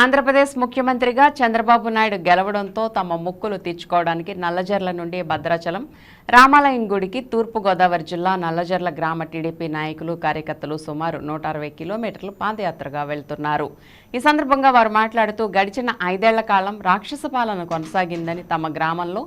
ఆంధ్రప్రదేశ్ ముఖ్యమంత్రిగా చంద్రబాబు నాయుడు గెలవడంతో తమ ముక్కులు తీర్చుకోవడానికి నల్లజర్ల నుండి భద్రాచలం రామాలయం గుడికి తూర్పుగోదావరి జిల్లా నల్లజర్ల గ్రామ టీడీపీ నాయకులు కార్యకర్తలు సుమారు నూట అరవై కిలోమీటర్లు పాదయాత్రగా వెళ్తున్నారు. ఈ సందర్భంగా వారు మాట్లాడుతూ గడిచిన ఐదేళ్ళ కాలం రాక్షస పాలన కొనసాగిందని తమ గ్రామంలో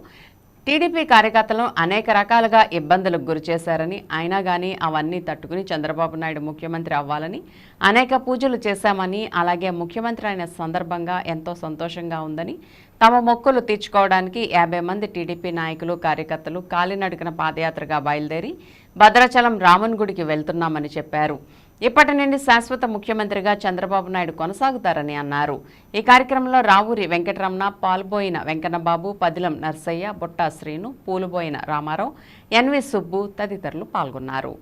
టీడీపీ కార్యకర్తలను అనేక రకాలుగా ఇబ్బందులకు గురి చేశారని అయినా కానీ అవన్నీ తట్టుకుని చంద్రబాబు నాయుడు ముఖ్యమంత్రి అవ్వాలని అనేక పూజలు చేశామని అలాగే ముఖ్యమంత్రి అయిన సందర్భంగా ఎంతో సంతోషంగా ఉందని తమ మొక్కులు తీర్చుకోవడానికి యాభై మంది టీడీపీ నాయకులు కార్యకర్తలు కాలినడకన పాదయాత్రగా బయలుదేరి భద్రాచలం రామన్ గుడికి వెళ్తున్నామని చెప్పారు. ఇప్పటి నుండి శాశ్వత ముఖ్యమంత్రిగా చంద్రబాబు నాయుడు కొనసాగుతారని అన్నారు. ఈ కార్యక్రమంలో రావూరి వెంకటరమణ పాల్బోయిన వెంకన్నబాబు పదిలం నర్సయ్య బుట్టా శ్రీను పూలుబోయిన రామారావు ఎన్వి సుబ్బు తదితరులు పాల్గొన్నారు.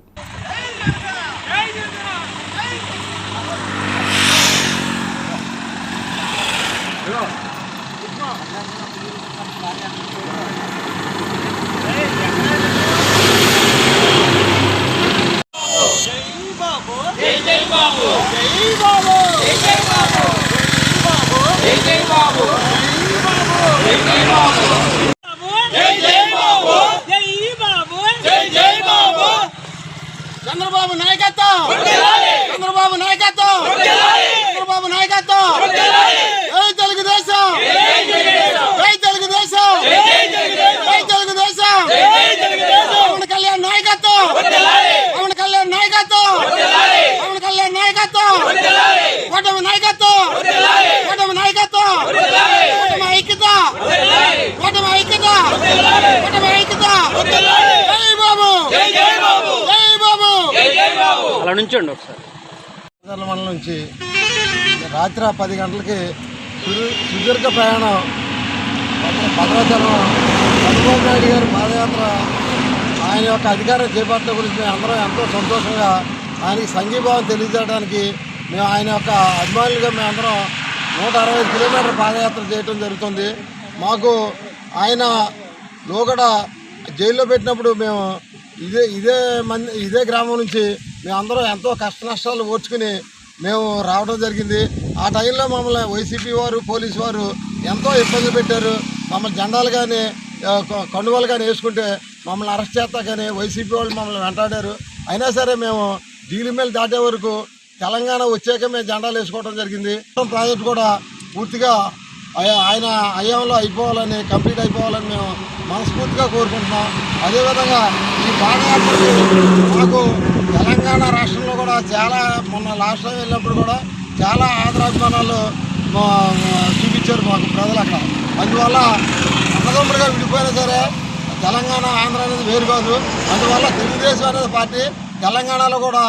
చంద్రబాబు నాయకత్వం! చంద్రబాబు నాయకత్వం! చంద్రబాబు నాయకత్వం జై తెలుగుదేశం జై తెలుగుదేశం జై తెలుగుదేశం పవన్ కళ్యాణ్ నాయకత్వం పవన్ కళ్యాణ్ నాయకత్వం పవన్ కళ్యాణ్ నాయకత్వం కూటమి నాయకత్వం కూటమి నాయకత్వం కూటమి ఐక్యత కూటమి ఐక్యత కూటమి ఐక్యత జై బాబు జై బాబు అలా నుంచోండి ఒకసారి. మండలం నుంచి రాత్రి పది గంటలకి సుదీర్ఘ ప్రయాణం. భద్రాచలం. చంద్రబాబు నాయుడు గారి పాదయాత్ర ఆయన యొక్క అధికారం చేపట్టడం గురించి మేము అందరం ఎంతో సంతోషంగా ఆయనకి సంఘీభావం తెలియజేయడానికి మేము ఆయన యొక్క అభిమానులుగా మేమందరం నూట అరవై కిలోమీటర్ పాదయాత్ర చేయటం జరుగుతుంది. మాకు ఆయన లోగడ జైల్లో పెట్టినప్పుడు మేము ఇదే ఇదే మంది ఇదే గ్రామం నుంచి మేమందరం ఎంతో కష్ట నష్టాలు ఓర్చుకుని మేము రావడం జరిగింది. ఆ టైంలో మమ్మల్ని వైసీపీ వారు పోలీసు వారు ఎంతో ఇబ్బంది పెట్టారు. మమ్మల్ని జెండాలు కానీ కండువాలు కానీ వేసుకుంటే మమ్మల్ని అరెస్ట్ చేస్తా కానీ వైసీపీ వాళ్ళు మమ్మల్ని వెంటాడారు. అయినా సరే మేము జీలిమేలు దాటే వరకు తెలంగాణ వచ్చాక మేము జెండాలు వేసుకోవడం జరిగింది. ప్రాజెక్ట్ కూడా పూర్తిగా ఆయన అయ్యంలో అయిపోవాలని కంప్లీట్ అయిపోవాలని మేము మనస్ఫూర్తిగా కోరుకుంటున్నాం. అదేవిధంగా ఈ పాదయాత్రకి మాకు చాలా మొన్న లాస్ట్ టైం వెళ్ళినప్పుడు కూడా చాలా ఆదరాభిమానాలు చూపించారు మాకు ప్రజలు అక్కడ. అందువల్ల అన్నదమ్ములుగా విడిపోయినా సరే తెలంగాణ ఆంధ్ర అనేది వేరు కాదు. అందువల్ల తెలుగుదేశం అనేది పార్టీ తెలంగాణలో కూడా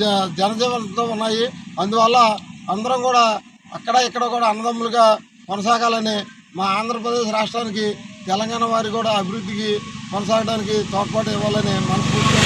జ- జనజీవనంతో ఉన్నాయి. అందువల్ల అందరం కూడా అక్కడ ఇక్కడ కూడా అన్నదమ్ములుగా కొనసాగాలని మా ఆంధ్రప్రదేశ్ రాష్ట్రానికి తెలంగాణ వారి కూడా అభివృద్ధికి కొనసాగడానికి తోడ్పాటు ఇవ్వాలని మనస్ఫూర్తిగా